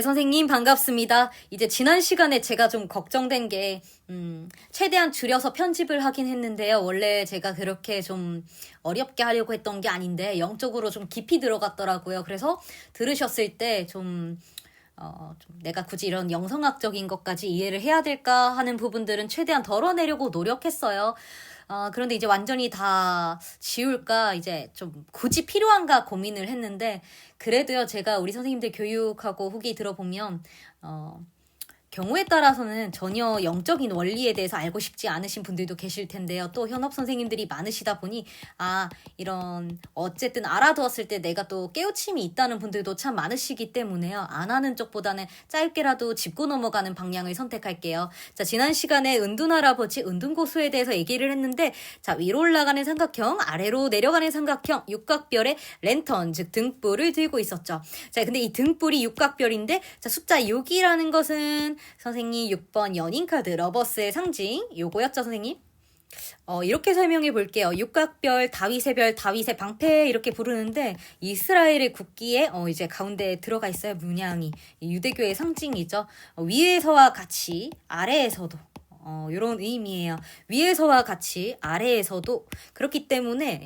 네, 선생님 반갑습니다. 이제 지난 시간에 제가 좀 걱정된 게, 음, 최대한 줄여서 편집을 하긴 했는데요. 원래 제가 그렇게 좀 어렵게 하려고 했던 게 아닌데, 영적으로 좀 깊이 들어갔더라고요. 그래서 들으셨을 때 좀, 어, 좀 내가 굳이 이런 영성학적인 것까지 이해를 해야 될까 하는 부분들은 최대한 덜어내려고 노력했어요. 어, 그런데 이제 완전히 다 지울까, 이제 좀 굳이 필요한가 고민을 했는데, 그래도요, 제가 우리 선생님들 교육하고 후기 들어보면, 어, 경우에 따라서는 전혀 영적인 원리에 대해서 알고 싶지 않으신 분들도 계실 텐데요. 또 현업 선생님들이 많으시다 보니 아 이런 어쨌든 알아두었을 때 내가 또 깨우침이 있다는 분들도 참 많으시기 때문에요. 안 하는 쪽보다는 짧게라도 짚고 넘어가는 방향을 선택할게요. 자 지난 시간에 은둔 할아버지 은둔 고수에 대해서 얘기를 했는데 자 위로 올라가는 삼각형 아래로 내려가는 삼각형 육각별의 랜턴 즉 등불을 들고 있었죠. 자 근데 이 등불이 육각별인데 자 숫자 6이라는 것은 선생님 6번 연인카드 러버스의 상징 요거였죠 선생님? 어, 이렇게 설명해 볼게요. 육각별, 다윗의 별, 다윗의 방패 이렇게 부르는데 이스라엘의 국기에 어, 이제 가운데 들어가 있어요. 문양이 유대교의 상징이죠. 어, 위에서와 같이 아래에서도 어, 이런 의미예요. 위에서와 같이 아래에서도 그렇기 때문에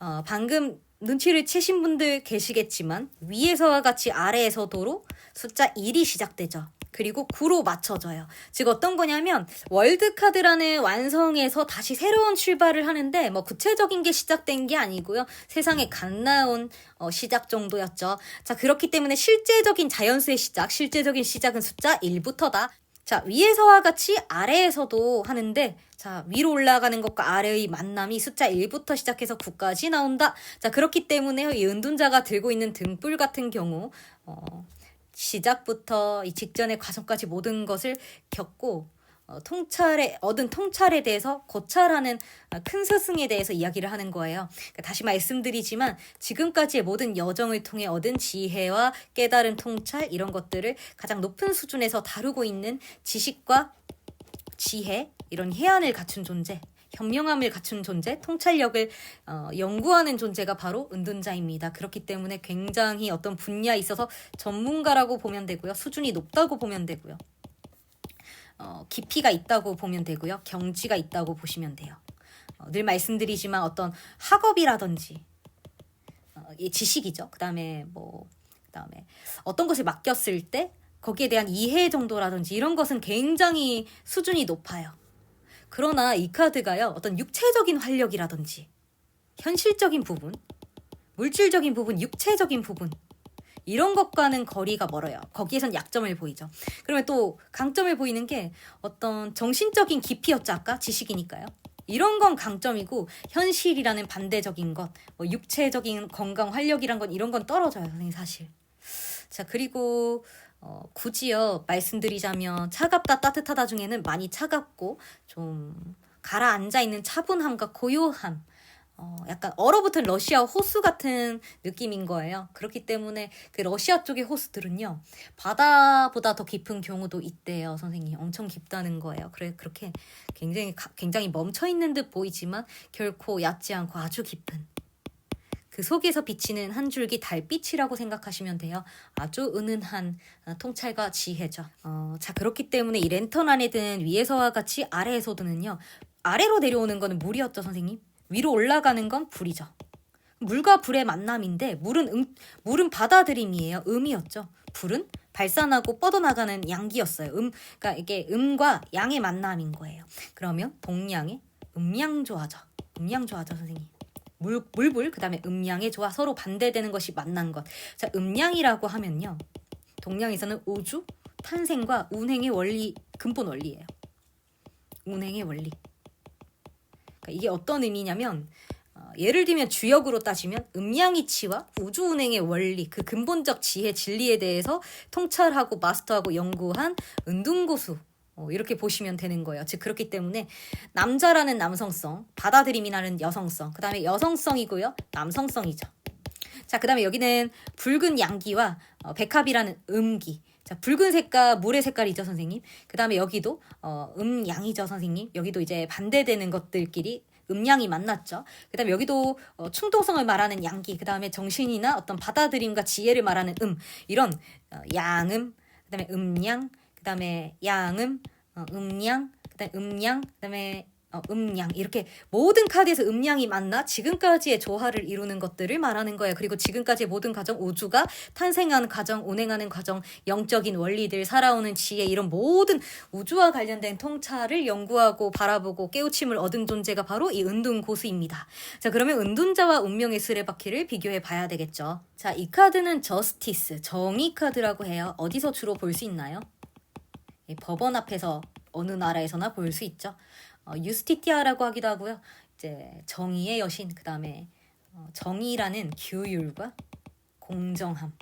어, 방금 눈치를 채신 분들 계시겠지만 위에서와 같이 아래에서도로 숫자 1이 시작되죠. 그리고 9로 맞춰져요. 즉 어떤 거냐면 월드카드라는 완성에서 다시 새로운 출발을 하는데 뭐 구체적인 게 시작된 게 아니고요. 세상에 갓 나온 어, 시작 정도였죠. 자 그렇기 때문에 실제적인 자연수의 시작, 실제적인 시작은 숫자 1부터다. 자 위에서와 같이 아래에서도 하는데 자 위로 올라가는 것과 아래의 만남이 숫자 1부터 시작해서 9까지 나온다. 자 그렇기 때문에 이 은둔자가 들고 있는 등불 같은 경우 어, 시작부터 이 직전의 과정까지 모든 것을 겪고 어, 통찰에 얻은 통찰에 대해서 고찰하는 어, 큰 스승에 대해서 이야기를 하는 거예요. 그러니까 다시 말씀드리지만 지금까지의 모든 여정을 통해 얻은 지혜와 깨달은 통찰 이런 것들을 가장 높은 수준에서 다루고 있는 지식과 지혜 이런 해안을 갖춘 존재. 현명함을 갖춘 존재, 통찰력을 어, 연구하는 존재가 바로 은둔자입니다. 그렇기 때문에 굉장히 어떤 분야에 있어서 전문가라고 보면 되고요. 수준이 높다고 보면 되고요. 어, 깊이가 있다고 보면 되고요. 경지가 있다고 보시면 돼요. 어, 늘 말씀드리지만 어떤 학업이라든지 어, 지식이죠. 그 다음에 뭐, 그 다음에 어떤 것을 맡겼을 때 거기에 대한 이해 정도라든지 이런 것은 굉장히 수준이 높아요. 그러나 이 카드가요, 어떤 육체적인 활력이라든지, 현실적인 부분, 물질적인 부분, 육체적인 부분, 이런 것과는 거리가 멀어요. 거기에선 약점을 보이죠. 그러면 또 강점을 보이는 게 어떤 정신적인 깊이였죠, 아까? 지식이니까요. 이런 건 강점이고, 현실이라는 반대적인 것, 뭐 육체적인 건강, 활력이란 건 이런 건 떨어져요, 선생님, 사실. 자, 그리고 어, 굳이요 말씀드리자면 차갑다 따뜻하다 중에는 많이 차갑고 좀 가라앉아 있는 차분함과 고요함 어, 약간 얼어붙은 러시아 호수 같은 느낌인 거예요. 그렇기 때문에 그 러시아 쪽의 호수들은요, 바다보다 더 깊은 경우도 있대요, 선생님. 엄청 깊다는 거예요. 그래, 그렇게 굉장히, 굉장히 멈춰있는 듯 보이지만 결코 얕지 않고 아주 깊은 그 속에서 비치는 한 줄기 달빛이라고 생각하시면 돼요. 아주 은은한 어, 통찰과 지혜죠. 어, 자 그렇기 때문에 이 랜턴 안에 든 위에서와 같이 아래에서 드는요. 아래로 내려오는 거는 물이었죠, 선생님. 위로 올라가는 건 불이죠. 물과 불의 만남인데 물은 음, 물은 받아들임이에요. 음이었죠. 불은 발산하고 뻗어나가는 양기였어요. 음, 그러니까 이게 음과 양의 만남인 거예요. 그러면 동양의 음양조화죠. 음양조화죠, 선생님. 물, 물불, 그 다음에 음양의 조화 서로 반대되는 것이 만난 것. 자, 음양이라고 하면요. 동양에서는 우주, 탄생과 운행의 원리, 근본 원리예요. 운행의 원리. 그러니까 이게 어떤 의미냐면, 어, 예를 들면 주역으로 따지면 음양이치와 우주 운행의 원리, 그 근본적 지혜, 진리에 대해서 통찰하고 마스터하고 연구한 은둔고수 어, 이렇게 보시면 되는 거예요. 즉 그렇기 때문에 남자라는 남성성, 받아들임이라는 여성성, 그 다음에 여성성이고요, 남성성이죠. 자, 그 다음에 여기는 붉은 양기와 어, 백합이라는 음기. 자, 붉은색과 물의 색깔이죠, 선생님. 그 다음에 여기도 어, 음양이죠, 선생님. 여기도 이제 반대되는 것들끼리 음양이 만났죠. 그 다음에 여기도 어, 충동성을 말하는 양기, 그 다음에 정신이나 어떤 받아들임과 지혜를 말하는 음, 이런 어, 양음, 그 다음에 음양, 그 다음에 양음, 어, 음양, 그 다음에 음양, 그 다음에 어, 음양 이렇게 모든 카드에서 음양이 맞나 지금까지의 조화를 이루는 것들을 말하는 거예요. 그리고 지금까지의 모든 과정 우주가 탄생한 과정, 운행하는 과정, 영적인 원리들, 살아오는 지혜 이런 모든 우주와 관련된 통찰을 연구하고 바라보고 깨우침을 얻은 존재가 바로 이 은둔 고수입니다. 자 그러면 은둔자와 운명의 수레바퀴를 비교해 봐야 되겠죠. 자 이 카드는 저스티스 정의 카드라고 해요. 어디서 주로 볼 수 있나요? 이 법원 앞에서 어느 나라에서나 볼 수 있죠. 어, 유스티티아라고 하기도 하고요. 이제 정의의 여신, 그 다음에 어, 정의라는 규율과 공정함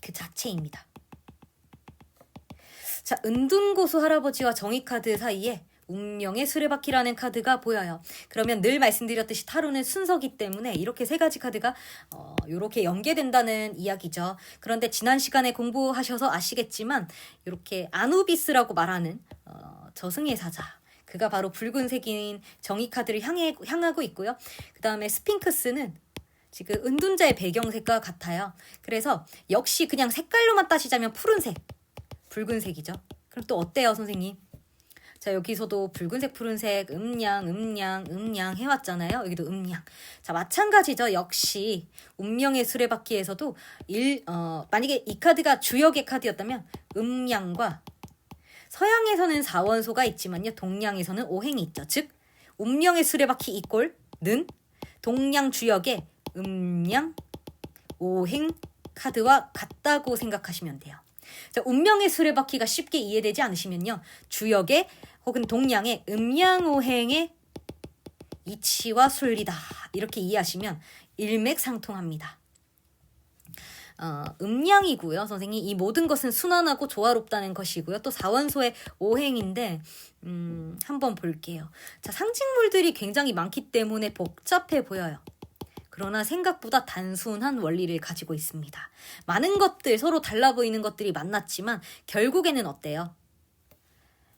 그 자체입니다. 자, 은둔고수 할아버지와 정의 카드 사이에 운명의 수레바퀴라는 카드가 보여요. 그러면 늘 말씀드렸듯이 타로는 순서기 때문에 이렇게 세 가지 카드가 어, 이렇게 연계된다는 이야기죠. 그런데 지난 시간에 공부하셔서 아시겠지만 이렇게 아누비스라고 말하는 어, 저승의 사자 그가 바로 붉은색인 정의 카드를 향해 향하고 있고요. 그 다음에 스핑크스는 지금 은둔자의 배경색과 같아요. 그래서 역시 그냥 색깔로만 따지자면 푸른색, 붉은색이죠. 그럼 또 어때요, 선생님? 자, 여기서도 붉은색, 푸른색, 음양, 음양, 음양 해왔잖아요. 여기도 음양. 자, 마찬가지죠. 역시 운명의 수레바퀴에서도 일, 어, 만약에 이 카드가 주역의 카드였다면 음양과 서양에서는 사원소가 있지만요. 동양에서는 오행이 있죠. 즉 운명의 수레바퀴 이꼴는 동양 주역의 음양 오행 카드와 같다고 생각하시면 돼요. 자, 운명의 수레바퀴가 쉽게 이해되지 않으시면요. 주역의 혹은 동양의 음양오행의 이치와 순리다. 이렇게 이해하시면 일맥상통합니다. 어, 음양이고요. 선생님 이 모든 것은 순환하고 조화롭다는 것이고요. 또 사원소의 오행인데 음, 한번 볼게요. 자, 상징물들이 굉장히 많기 때문에 복잡해 보여요. 그러나 생각보다 단순한 원리를 가지고 있습니다. 많은 것들, 서로 달라 보이는 것들이 만났지만 결국에는 어때요?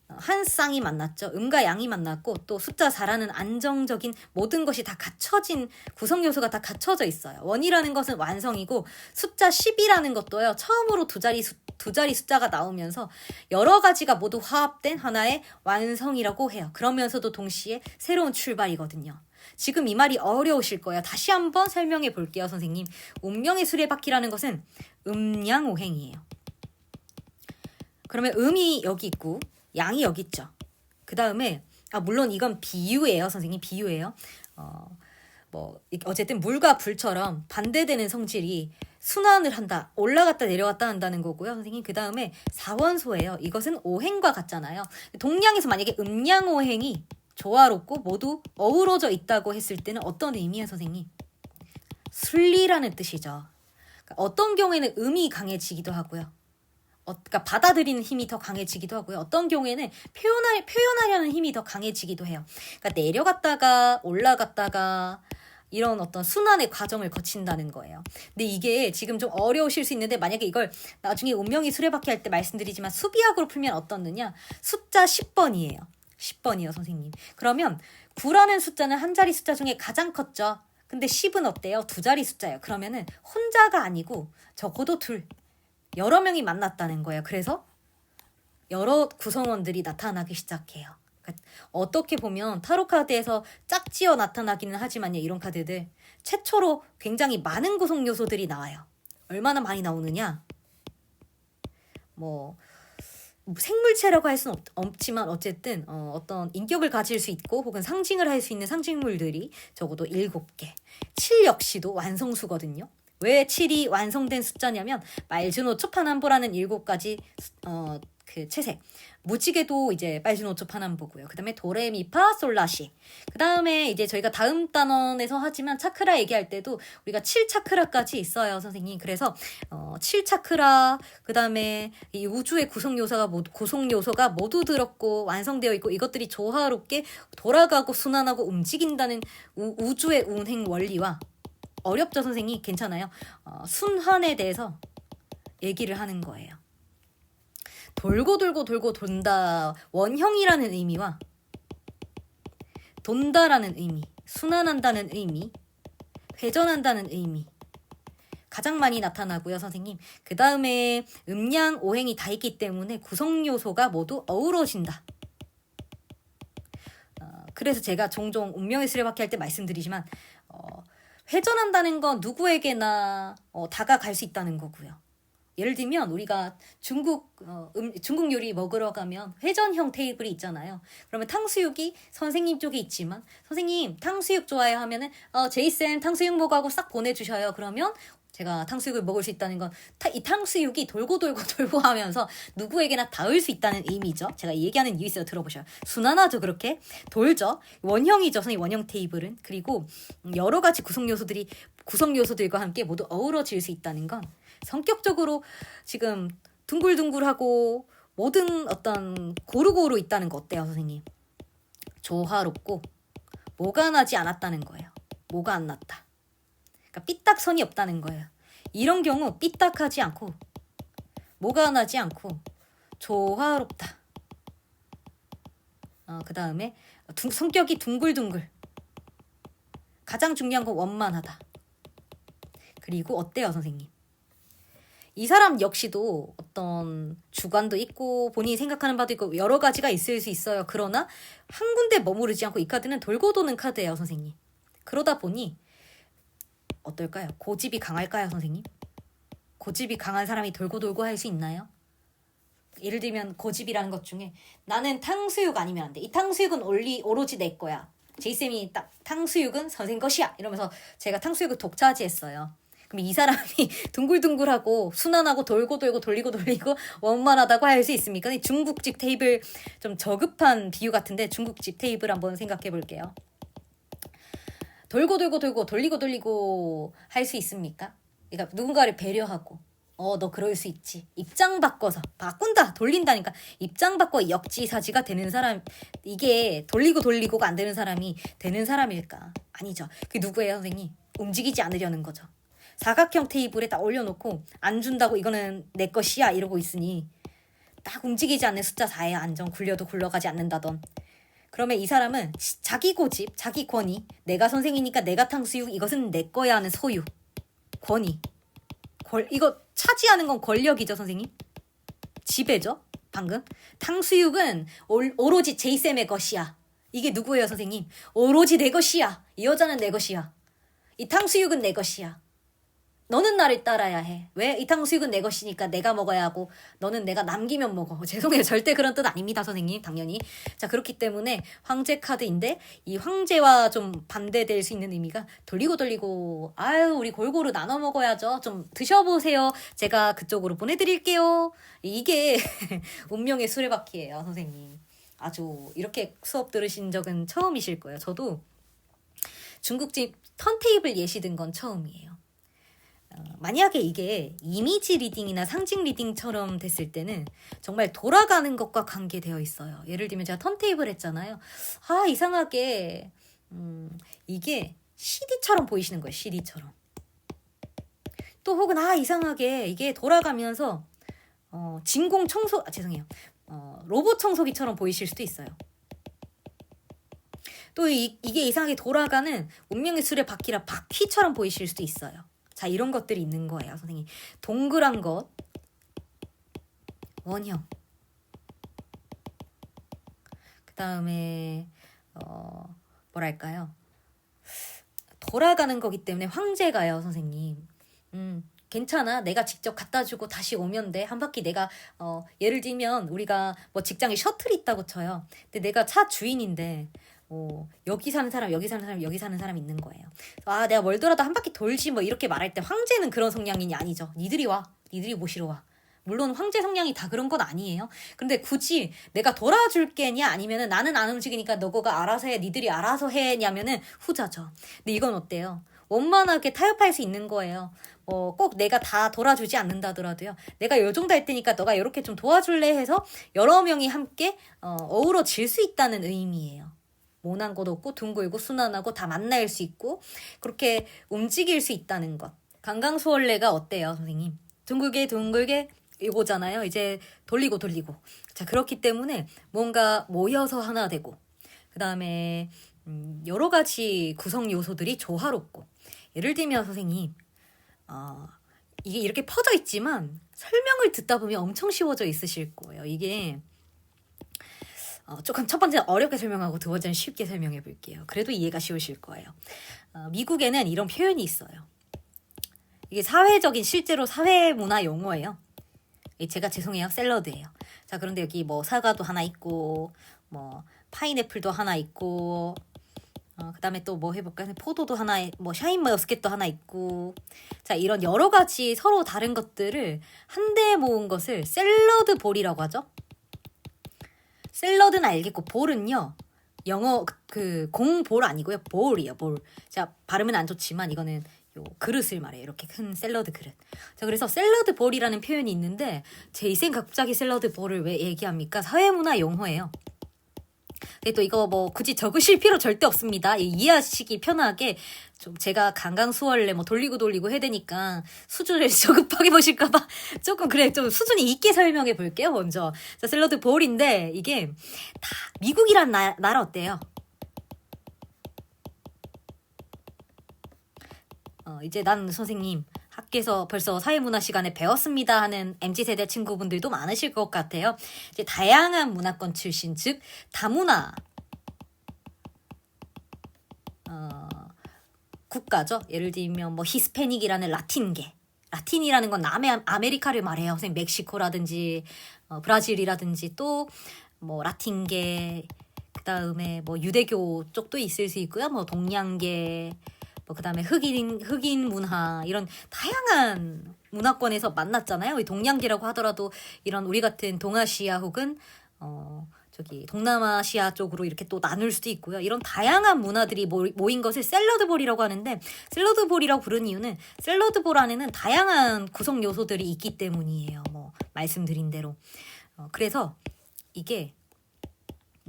한 쌍이 만났죠. 음과 양이 만났고 또 숫자 4라는 안정적인 모든 것이 다 갖춰진 구성 요소가 다 갖춰져 있어요. 원이라는 것은 완성이고 숫자 10이라는 것도요. 처음으로 두 자리 수, 두 자리 숫자가 나오면서 여러 가지가 모두 화합된 하나의 완성이라고 해요. 그러면서도 동시에 새로운 출발이거든요. 지금 이 말이 어려우실 거예요. 다시 한번 설명해 볼게요, 선생님. 운명의 수레바퀴라는 것은 음양오행이에요. 그러면 음이 여기 있고 양이 여기 있죠. 그 다음에 아 물론 이건 비유예요, 선생님 비유예요. 어 뭐 어쨌든 물과 불처럼 반대되는 성질이 순환을 한다, 올라갔다 내려갔다 한다는 거고요, 선생님. 그 다음에 사원소예요. 이것은 오행과 같잖아요. 동양에서 만약에 음양오행이 조화롭고 모두 어우러져 있다고 했을 때는 어떤 의미예요, 선생님? 순리라는 뜻이죠. 그러니까 어떤 경우에는 음이 강해지기도 하고요. 어, 그러니까 받아들이는 힘이 더 강해지기도 하고요. 어떤 경우에는 표현하, 표현하려는 힘이 더 강해지기도 해요. 그러니까 내려갔다가 올라갔다가 이런 어떤 순환의 과정을 거친다는 거예요. 근데 이게 지금 좀 어려우실 수 있는데 만약에 이걸 나중에 운명이 수레바퀴 할 때 말씀드리지만 수비학으로 풀면 어떻느냐? 숫자 10번이에요. 10번이요, 선생님. 그러면 9라는 숫자는 한 자리 숫자 중에 가장 컸죠. 근데 10은 어때요? 두 자리 숫자예요. 그러면은 혼자가 아니고 적어도 둘, 여러 명이 만났다는 거예요. 그래서 여러 구성원들이 나타나기 시작해요. 그러니까 어떻게 보면 타로 카드에서 짝지어 나타나기는 하지만요. 이런 카드들 최초로 굉장히 많은 구성 요소들이 나와요. 얼마나 많이 나오느냐? 뭐 생물체라고 할 수는 없, 지만 어쨌든 어, 어떤 인격을 가질 수 있고 혹은 상징을 할 수 있는 상징물들이 적어도 7개. 7 역시도 완성수거든요. 왜 7이 완성된 숫자냐면 말주노 초파남보라는 7가지 어, 그 채색. 무지개도 이제 빨주노초 파남보고요. 그 다음에 도레미파 솔라시. 그 다음에 이제 저희가 다음 단원에서 하지만 차크라 얘기할 때도 우리가 7차크라까지 있어요, 선생님. 그래서 어, 7차크라, 그 다음에 이 우주의 구성 요소가 모두, 구성 요소가 모두 들었고 완성되어 있고 이것들이 조화롭게 돌아가고 순환하고 움직인다는 우, 우주의 운행 원리와 어렵죠, 선생님? 괜찮아요. 어, 순환에 대해서 얘기를 하는 거예요. 돌고 돌고 돌고 돈다 원형이라는 의미와 돈다라는 의미, 순환한다는 의미, 회전한다는 의미 가장 많이 나타나고요, 선생님. 그 다음에 음양, 오행이 다 있기 때문에 구성 요소가 모두 어우러진다. 어, 그래서 제가 종종 운명의 수레바퀴 할 때 말씀드리지만 어, 회전한다는 건 누구에게나 어, 다가갈 수 있다는 거고요. 예를 들면 우리가 중국 어, 음, 중국 요리 먹으러 가면 회전형 테이블이 있잖아요. 그러면 탕수육이 선생님 쪽에 있지만 선생님 탕수육 좋아요 하면은 어, 제이쌤 탕수육 먹하고 싹 보내주셔요. 그러면 제가 탕수육을 먹을 수 있다는 건 이 탕수육이 돌고 돌고 돌고 하면서 누구에게나 닿을 수 있다는 의미죠. 제가 얘기하는 이유 있어요. 들어보셔요. 순환하죠. 그렇게 돌죠. 원형이죠. 선생님 원형 테이블은 그리고 여러 가지 구성 요소들이 구성 요소들과 함께 모두 어우러질 수 있다는 건 성격적으로 지금 둥글둥글하고 모든 어떤 고루고루 있다는 거 어때요, 선생님? 조화롭고 뭐가 나지 않았다는 거예요. 뭐가 안 났다. 그러니까 삐딱선이 없다는 거예요. 이런 경우 삐딱하지 않고 뭐가 나지 않고 조화롭다. 어, 그 다음에 성격이 둥글둥글. 가장 중요한 건 원만하다. 그리고 어때요, 선생님? 이 사람 역시도 어떤 주관도 있고 본인이 생각하는 바도 있고 여러 가지가 있을 수 있어요. 그러나 한 군데 머무르지 않고 이 카드는 돌고 도는 카드예요, 선생님. 그러다 보니 어떨까요? 고집이 강할까요, 선생님? 고집이 강한 사람이 돌고 돌고 할 수 있나요? 예를 들면 고집이라는 것 중에 나는 탕수육 아니면 안 돼. 이 탕수육은 올리, 오로지 내 거야. 제이쌤이 딱 탕수육은 선생 것이야. 이러면서 제가 탕수육을 독차지했어요. 그럼 이 사람이 둥글둥글하고 순환하고 돌고 돌고 돌리고 돌리고 원만하다고 할 수 있습니까? 이 중국집 테이블 좀 저급한 비유 같은데 중국집 테이블 한번 생각해 볼게요. 돌고 돌고 돌고 돌리고 돌리고 할 수 있습니까? 그러니까 누군가를 배려하고 어 너 그럴 수 있지. 입장 바꿔서 바꾼다 돌린다니까. 입장 바꿔 역지사지가 되는 사람 이게 돌리고 돌리고가 안 되는 사람이 되는 사람일까? 아니죠. 그 누구예요 선생님? 움직이지 않으려는 거죠. 사각형 테이블에 딱 올려놓고 안 준다고 이거는 내 것이야 이러고 있으니 딱 움직이지 않는 숫자 4에 안정 굴려도 굴러가지 않는다던 그러면 이 사람은 자기 고집, 자기 권위, 내가 선생이니까 내가 탕수육 이것은 내 거야 하는 소유, 권위, 권 이거 차지하는 건 권력이죠 선생님. 지배죠 방금. 탕수육은 올, 오로지 제이쌤의 것이야. 이게 누구예요 선생님? 오로지 내 것이야. 이 여자는 내 것이야. 이 탕수육은 내 것이야. 너는 나를 따라야 해. 왜? 이 탕수육은 내 것이니까 내가 먹어야 하고 너는 내가 남기면 먹어. 죄송해요. 절대 그런 뜻 아닙니다, 선생님. 당연히. 자, 그렇기 때문에 황제 카드인데 이 황제와 좀 반대될 수 있는 의미가 돌리고 돌리고 아유, 우리 골고루 나눠 먹어야죠. 좀 드셔보세요. 제가 그쪽으로 보내드릴게요. 이게 운명의 수레바퀴예요, 선생님. 아주 이렇게 수업 들으신 적은 처음이실 거예요. 저도 중국집 턴테이블 예시 든 건 처음이에요. 어, 만약에 이게 이미지 리딩이나 상징 리딩처럼 됐을 때는 정말 돌아가는 것과 관계되어 있어요. 예를 들면 제가 턴테이블 했잖아요. 아, 이상하게, 음, 이게 CD처럼 보이시는 거예요. CD처럼. 또 혹은, 아, 이상하게 이게 돌아가면서, 어, 진공 청소, 아, 죄송해요. 어, 로봇 청소기처럼 보이실 수도 있어요. 또 이, 이게 이상하게 돌아가는 운명의 수레 바퀴라 바퀴처럼 보이실 수도 있어요. 자, 이런 것들이 있는 거예요, 선생님. 동그란 것, 원형. 그 다음에, 어, 뭐랄까요. 돌아가는 거기 때문에 황제가요, 선생님. 음, 괜찮아. 내가 직접 갖다 주고 다시 오면 돼. 한 바퀴 내가, 어, 예를 들면 우리가 뭐 직장에 셔틀이 있다고 쳐요. 근데 내가 차 주인인데, 어, 여기 사는 사람, 여기 사는 사람, 여기 사는 사람 있는 거예요. 아, 내가 멀더라도 한 바퀴 돌지 뭐 이렇게 말할 때 황제는 그런 성향이 아니죠. 니들이 와. 니들이 모시러 와. 물론 황제 성향이 다 그런 건 아니에요. 근데 굳이 내가 돌아줄게냐 아니면은 나는 안 움직이니까 너가 알아서 해. 니들이 알아서 해냐면은 후자죠. 근데 이건 어때요? 원만하게 타협할 수 있는 거예요. 뭐꼭 내가 다 돌아주지 않는다더라도요. 내가 요 정도 할 테니까 너가 이렇게 좀 도와줄래 해서 여러 명이 함께 어, 어우러질 수 있다는 의미예요. 모난 곳 없고 둥글고 순환하고 다 만날 수 있고 그렇게 움직일 수 있다는 것. 강강수월래가 어때요, 선생님? 둥글게 둥글게 이거잖아요. 이제 돌리고 돌리고. 자, 그렇기 때문에 뭔가 모여서 하나 되고 그다음에 음, 여러 가지 구성 요소들이 조화롭고 예를 들면 선생님 어, 이게 이렇게 퍼져 있지만 설명을 듣다 보면 엄청 쉬워져 있으실 거예요. 이게 어, 조금 첫 번째 어렵게 설명하고 두 번째는 쉽게 설명해 볼게요. 그래도 이해가 쉬우실 거예요. 어, 미국에는 이런 표현이 있어요. 이게 사회적인 실제로 사회 문화 용어예요. 이 제가 죄송해요. 샐러드예요. 자, 그런데 여기 뭐 사과도 하나 있고 뭐 파인애플도 하나 있고 어, 그다음에 또 뭐 해볼까요? 포도도 하나, 뭐 샤인 머스켓도 하나 있고, 자 이런 여러 가지 서로 다른 것들을 한데 모은 것을 샐러드 볼이라고 하죠. 샐러드는 알겠고 볼은요. 영어 그 공볼 아니고요. 볼이요, 볼. 자 발음은 안 좋지만 이거는 요 그릇을 말해요. 이렇게 큰 샐러드 그릇. 자 그래서 샐러드 볼이라는 표현이 있는데 제 이생 갑자기 샐러드 볼을 왜 얘기합니까? 사회문화 용어예요. 또 이거 뭐 굳이 적으실 필요 절대 없습니다. 이- 이해하시기 편하게 좀 제가 강강수월래 뭐 돌리고 돌리고 해야 되니까 수준을 저급하게 보실까봐 조금 그래 좀 수준이 있게 설명해 볼게요 먼저. 자 샐러드 볼인데 이게 다 미국이란 나, 나라 어때요? 어, 이제 난 선생님 학교에서 벌써 사회문화 시간에 배웠습니다 하는 MZ세대 친구분들도 많으실 것 같아요. 이제 다양한 문화권 출신, 즉, 다문화, 어, 국가죠. 예를 들면 뭐 히스패닉이라는 라틴계. 라틴이라는 건 남의 아메리카를 말해요. 선생님 멕시코라든지 어, 브라질이라든지 또 뭐 라틴계 그다음에 뭐 유대교 쪽도 있을 수 있고요. 뭐 동양계 뭐 그다음에 흑인 흑인 문화 이런 다양한 문화권에서 만났잖아요. 이 동양계라고 하더라도 이런 우리 같은 동아시아 혹은 어 저기 동남아시아 쪽으로 이렇게 또 나눌 수도 있고요. 이런 다양한 문화들이 모- 모인 것을 샐러드볼이라고 하는데 샐러드볼이라고 부른 이유는 샐러드볼 안에는 다양한 구성 요소들이 있기 때문이에요. 뭐 말씀드린 대로. 어, 그래서 이게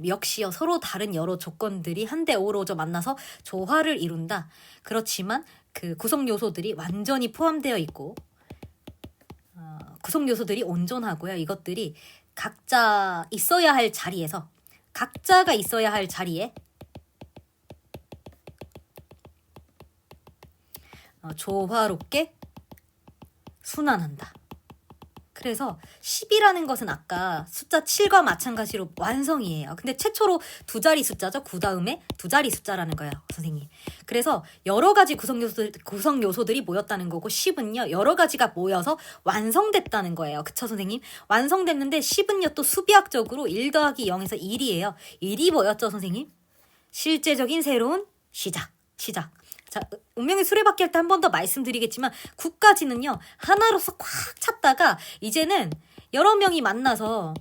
역시요 서로 다른 여러 조건들이 한데 어우러져 만나서 조화를 이룬다. 그렇지만 그 구성 요소들이 완전히 포함되어 있고 어, 구성 요소들이 온전하고요. 이것들이 각자 있어야 할 자리에서 각자가 있어야 할 자리에 어, 조화롭게 순환한다. 그래서 10이라는 것은 아까 숫자 7과 마찬가지로 완성이에요. 근데 최초로 두 자리 숫자죠. 그 다음에 두 자리 숫자라는 거예요, 선생님. 그래서 여러 가지 구성 요소들, 구성 요소들이 모였다는 거고 10은요, 여러 가지가 모여서 완성됐다는 거예요. 그쵸, 선생님? 완성됐는데 10은요, 또 수비학적으로 1 더하기 0에서 1이에요. 1이 뭐였죠, 선생님? 실제적인 새로운 시작, 시작. 자, 운명의 수레바퀴 할 때 한 번 더 말씀드리겠지만 9까지는요 하나로서 꽉 찼다가 이제는 여러 명이 만나서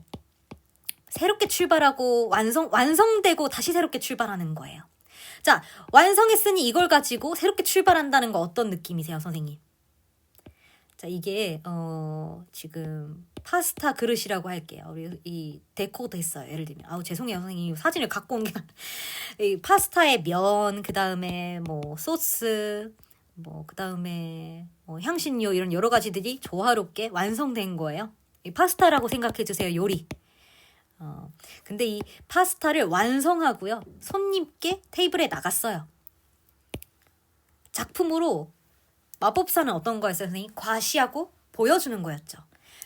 새롭게 출발하고 완성 완성되고 다시 새롭게 출발하는 거예요. 자, 완성했으니 이걸 가지고 새롭게 출발한다는 거 어떤 느낌이세요, 선생님? 자, 이게 어 지금 파스타 그릇이라고 할게요. 우리 이 데코도 했어요. 예를 들면 아우 죄송해요, 선생님. 사진을 갖고 온 게 이 파스타의 면, 그 다음에 뭐 소스, 뭐 그 다음에 뭐 향신료 이런 여러 가지들이 조화롭게 완성된 거예요. 이 파스타라고 생각해 주세요, 요리. 어, 근데 이 파스타를 완성하고요, 손님께 테이블에 나갔어요. 작품으로 마법사는 어떤 거였어요, 선생님? 과시하고 보여주는 거였죠.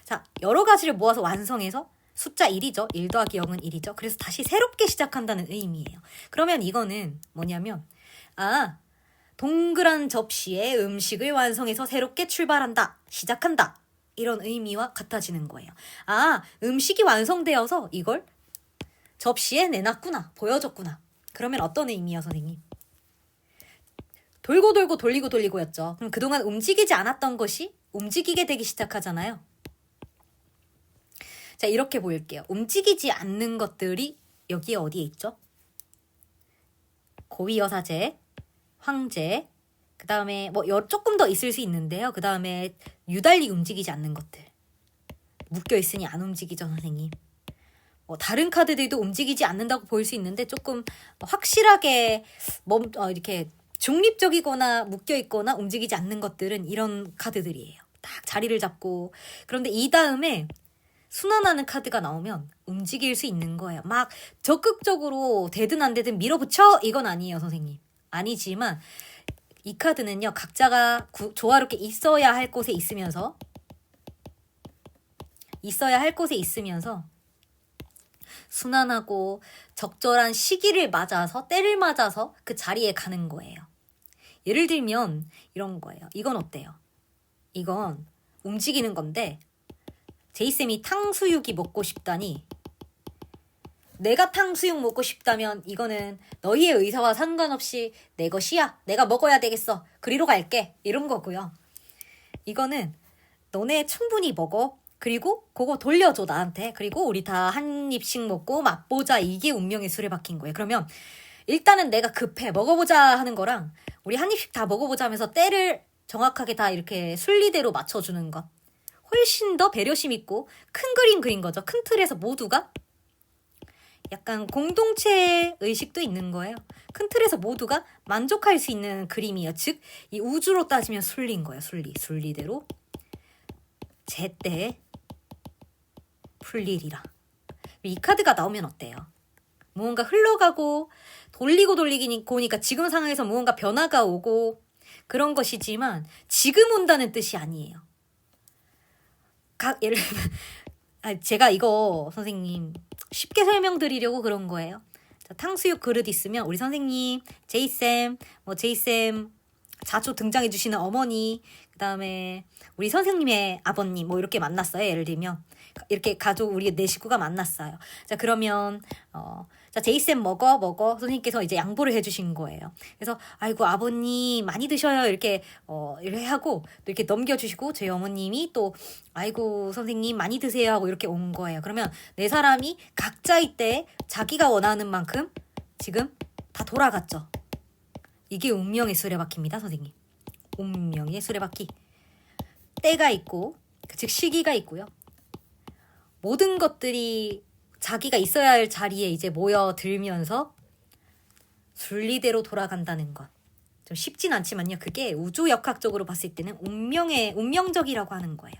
자, 여러 가지를 모아서 완성해서 숫자 1이죠. 1 더하기 0은 1이죠. 그래서 다시 새롭게 시작한다는 의미예요. 그러면 이거는 뭐냐면, 아, 동그란 접시에 음식을 완성해서 새롭게 출발한다. 시작한다. 이런 의미와 같아지는 거예요. 아, 음식이 완성되어서 이걸 접시에 내놨구나. 보여줬구나. 그러면 어떤 의미야, 선생님? 돌고 돌고 돌리고 돌리고였죠. 그럼 그동안 움직이지 않았던 것이 움직이게 되기 시작하잖아요. 자, 이렇게 보일게요. 움직이지 않는 것들이 여기에 어디에 있죠? 고위여사제, 황제, 그 다음에 뭐 여- 조금 더 있을 수 있는데요. 그 다음에 유달리 움직이지 않는 것들. 묶여 있으니 안 움직이죠, 선생님. 뭐 다른 카드들도 움직이지 않는다고 보일 수 있는데 조금 확실하게 멈 어, 이렇게 중립적이거나 묶여 있거나 움직이지 않는 것들은 이런 카드들이에요. 딱 자리를 잡고 그런데 이 다음에 순환하는 카드가 나오면 움직일 수 있는 거예요. 막 적극적으로 되든 안 되든 밀어붙여 이건 아니에요, 선생님. 아니지만 이 카드는요, 각자가 구- 조화롭게 있어야 할 곳에 있으면서, 있어야 할 곳에 있으면서, 순환하고 적절한 시기를 맞아서, 때를 맞아서 그 자리에 가는 거예요. 예를 들면, 이런 거예요. 이건 어때요? 이건 움직이는 건데, 제이쌤이 탕수육이 먹고 싶다니, 내가 탕수육 먹고 싶다면 이거는 너희의 의사와 상관없이 내 것이야. 내가 먹어야 되겠어. 그리로 갈게. 이런 거고요. 이거는 너네 충분히 먹어. 그리고 그거 돌려줘 나한테. 그리고 우리 다 한 입씩 먹고 맛보자. 이게 운명의 술에 박힌 거예요. 그러면 일단은 내가 급해. 먹어보자 하는 거랑 우리 한 입씩 다 먹어보자 하면서 때를 정확하게 다 이렇게 순리대로 맞춰주는 것. 훨씬 더 배려심 있고 큰 그림 그린 거죠. 큰 틀에서 모두가 약간 공동체 의식도 있는 거예요. 큰 틀에서 모두가 만족할 수 있는 그림이에요. 즉, 이 우주로 따지면 순리인 거예요. 순리. 순리대로. 제때 풀리리라. 이 카드가 나오면 어때요? 무언가 흘러가고 돌리고 돌리기 보니까 지금 상황에서 무언가 변화가 오고 그런 것이지만 지금 온다는 뜻이 아니에요. 각 예를 들면 아, 제가 이거 선생님 쉽게 설명드리려고 그런 거예요. 자, 탕수육 그릇 있으면 우리 선생님, 제이쌤, 뭐 제이쌤 자주 등장해 주시는 어머니, 그다음에 우리 선생님의 아버님 뭐 이렇게 만났어요. 예를 들면 이렇게 가족 우리 네 식구가 만났어요. 자 그러면 어. 자, 제이쌤 먹어, 먹어. 선생님께서 이제 양보를 해주신 거예요. 그래서, 아이고, 아버님, 많이 드셔요. 이렇게, 어, 이렇게 하고, 또 이렇게 넘겨주시고, 저희 어머님이 또, 아이고, 선생님, 많이 드세요. 하고 이렇게 온 거예요. 그러면 네 사람이 각자의 때 자기가 원하는 만큼 지금 다 돌아갔죠. 이게 운명의 수레바퀴입니다, 선생님. 운명의 수레바퀴. 때가 있고, 즉 시기가 있고요. 모든 것들이 자기가 있어야 할 자리에 이제 모여들면서 순리대로 돌아간다는 것. 좀 쉽진 않지만요. 그게 우주 역학적으로 봤을 때는 운명의, 운명적이라고 하는 거예요.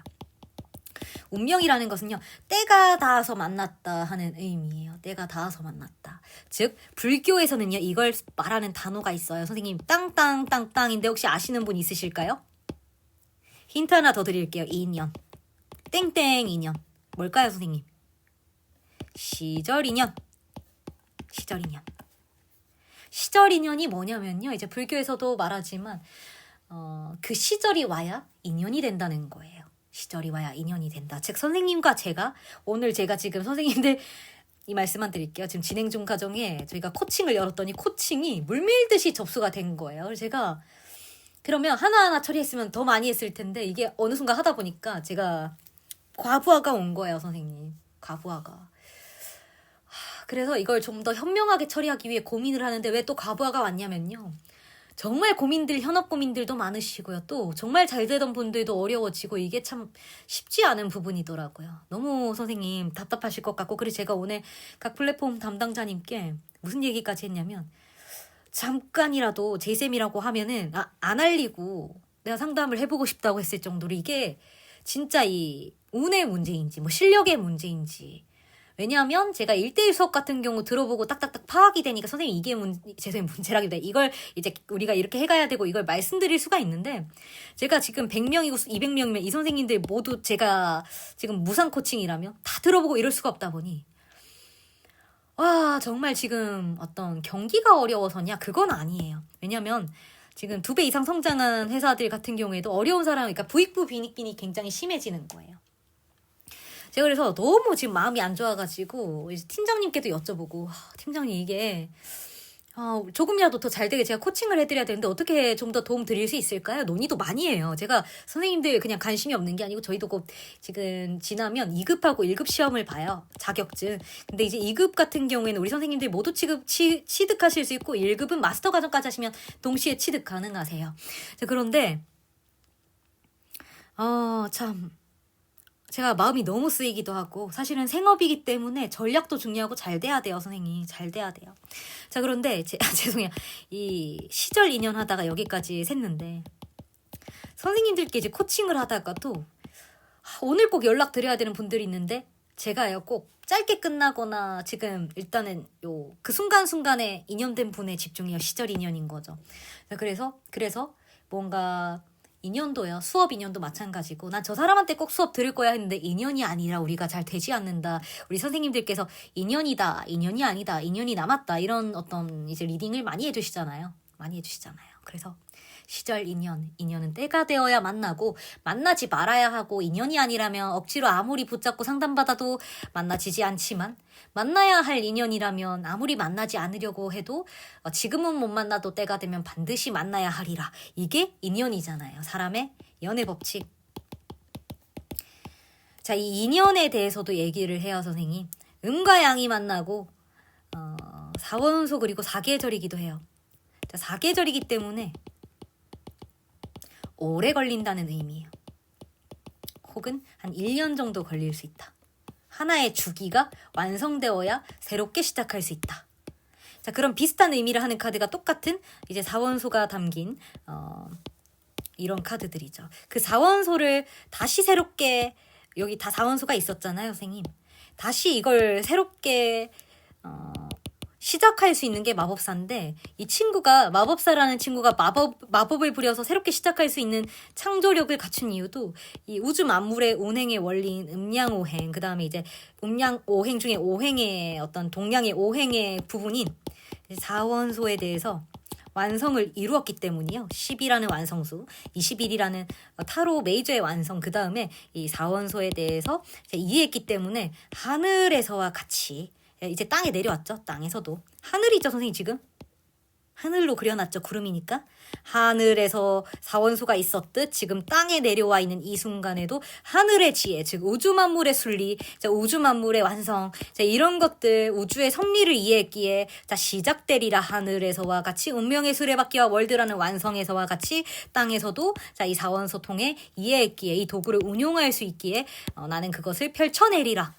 운명이라는 것은요, 때가 닿아서 만났다 하는 의미예요. 때가 닿아서 만났다. 즉, 불교에서는요, 이걸 말하는 단어가 있어요. 선생님, 땅땅땅땅인데 혹시 아시는 분 있으실까요? 힌트 하나 더 드릴게요. 인연. 땡땡 인연. 뭘까요, 선생님? 시절 인연. 시절 인연. 시절 인연이 뭐냐면요. 이제 불교에서도 말하지만, 어, 그 시절이 와야 인연이 된다는 거예요. 시절이 와야 인연이 된다. 즉, 선생님과 제가, 오늘 제가 지금 선생님들 이 말씀만 드릴게요. 지금 진행 중 과정에 저희가 코칭을 열었더니 코칭이 물밀듯이 접수가 된 거예요. 제가 그러면 하나하나 처리했으면 더 많이 했을 텐데 이게 어느 순간 하다 보니까 제가 과부하가 온 거예요, 선생님. 과부하가. 그래서 이걸 좀 더 현명하게 처리하기 위해 고민을 하는데 왜 또 과부하가 왔냐면요. 정말 고민들, 현업 고민들도 많으시고요. 또 정말 잘 되던 분들도 어려워지고 이게 참 쉽지 않은 부분이더라고요. 너무 선생님 답답하실 것 같고 그리고 제가 오늘 각 플랫폼 담당자님께 무슨 얘기까지 했냐면 잠깐이라도 제이쌤이라고 하면은 아, 안 알리고 내가 상담을 해보고 싶다고 했을 정도로 이게 진짜 이 운의 문제인지 뭐 실력의 문제인지 왜냐하면 제가 1대1 수업 같은 경우 들어보고 딱딱딱 파악이 되니까 선생님 이게 문, 죄송해요 문제라기보다 이걸 이제 우리가 이렇게 해가야 되고 이걸 말씀드릴 수가 있는데 제가 지금 100명이고 200명이면 이 선생님들 모두 제가 지금 무상 코칭이라면 다 들어보고 이럴 수가 없다 보니 와 정말 지금 어떤 경기가 어려워서냐? 그건 아니에요. 왜냐하면 지금 두 배 이상 성장한 회사들 같은 경우에도 어려운 사람 그러니까 부익부 빈익빈이 굉장히 심해지는 거예요 제가 그래서 너무 지금 마음이 안 좋아가지고 팀장님께도 여쭤보고 아, 팀장님 이게 아, 조금이라도 더 잘 되게 제가 코칭을 해드려야 되는데 어떻게 좀 더 도움 드릴 수 있을까요? 논의도 많이 해요. 제가 선생님들 그냥 관심이 없는 게 아니고 저희도 곧 지금 지나면 2급하고 1급 시험을 봐요. 자격증. 근데 이제 2급 같은 경우에는 우리 선생님들 모두 취급, 취, 취득하실 수 있고 1급은 마스터 과정까지 하시면 동시에 취득 가능하세요. 자, 그런데 어, 참 제가 마음이 너무 쓰이기도 하고 사실은 생업이기 때문에 전략도 중요하고 잘 돼야 돼요 선생님 잘 돼야 돼요 자 그런데 제, 아, 죄송해요 이 시절 인연 하다가 여기까지 샜는데 선생님들께 이제 코칭을 하다가도 아, 오늘 꼭 연락 드려야 되는 분들이 있는데 제가요 꼭 짧게 끝나거나 지금 일단은 요 그 순간순간에 인연된 분에 집중해요. 시절 인연인 거죠. 그래서 그래서 뭔가 인연도요. 수업 인연도 마찬가지고 난 저 사람한테 꼭 수업 들을 거야 했는데 인연이 아니라 우리가 잘 되지 않는다. 우리 선생님들께서 인연이다, 인연이 아니다, 인연이 남았다 이런 어떤 이제 리딩을 많이 해주시잖아요. 많이 해주시잖아요. 그래서 시절 인연, 인연은 때가 되어야 만나고 만나지 말아야 하고 인연이 아니라면 억지로 아무리 붙잡고 상담받아도 만나지지 않지만 만나야 할 인연이라면 아무리 만나지 않으려고 해도 어, 지금은 못 만나도 때가 되면 반드시 만나야 하리라. 이게 인연이잖아요. 사람의 연애 법칙. 자, 이 인연에 대해서도 얘기를 해요, 선생님. 음과 양이 만나고 어, 사원소 그리고 사계절이기도 해요. 자, 사계절이기 때문에 오래 걸린다는 의미예요. 혹은 한 1년 정도 걸릴 수 있다. 하나의 주기가 완성되어야 새롭게 시작할 수 있다. 자, 그런 비슷한 의미를 하는 카드가 똑같은 이제 사원소가 담긴 어, 이런 카드들이죠. 그 사원소를 다시 새롭게 여기 다 사원소가 있었잖아요, 선생님. 다시 이걸 새롭게 어, 시작할 수 있는 게 마법사인데 이 친구가 마법사라는 친구가 마법 마법을 부려서 새롭게 시작할 수 있는 창조력을 갖춘 이유도 이 우주 만물의 운행의 원리인 음양오행 그 다음에 이제 음양오행 중에 오행의 어떤 동양의 오행의 부분인 사원소에 대해서 완성을 이루었기 때문이요. 10이라는 완성수, 21이라는 타로 메이저의 완성, 그 다음에 이 사원소에 대해서 이해했기 때문에 하늘에서와 같이 예, 이제 땅에 내려왔죠. 땅에서도. 하늘이죠, 선생님, 지금? 하늘로 그려놨죠. 구름이니까. 하늘에서 사원소가 있었듯 지금 땅에 내려와 있는 이 순간에도 하늘의 지혜, 즉 우주 만물의 순리, 자, 우주 만물의 완성, 자, 이런 것들 우주의 섭리를 이해했기에 자, 시작되리라 하늘에서와 같이 운명의 수레바퀴와 월드라는 완성에서와 같이 땅에서도 자, 이 사원소 통해 이해했기에 이 도구를 운용할 수 있기에 어, 나는 그것을 펼쳐내리라.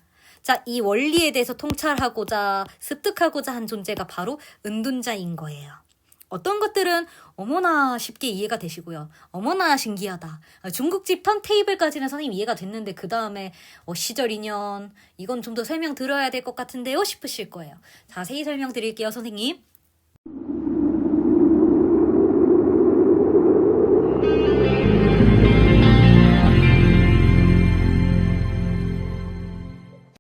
자, 이 원리에 대해서 통찰하고자 습득하고자 한 존재가 바로 은둔자인 거예요. 어떤 것들은 어머나 쉽게 이해가 되시고요. 어머나 신기하다. 아, 중국집 턴테이블까지는 선생님 이해가 됐는데 그 다음에 어, 시절 인연 이건 좀 더 설명 들어야 될 것 같은데요 싶으실 거예요. 자세히 설명드릴게요, 선생님.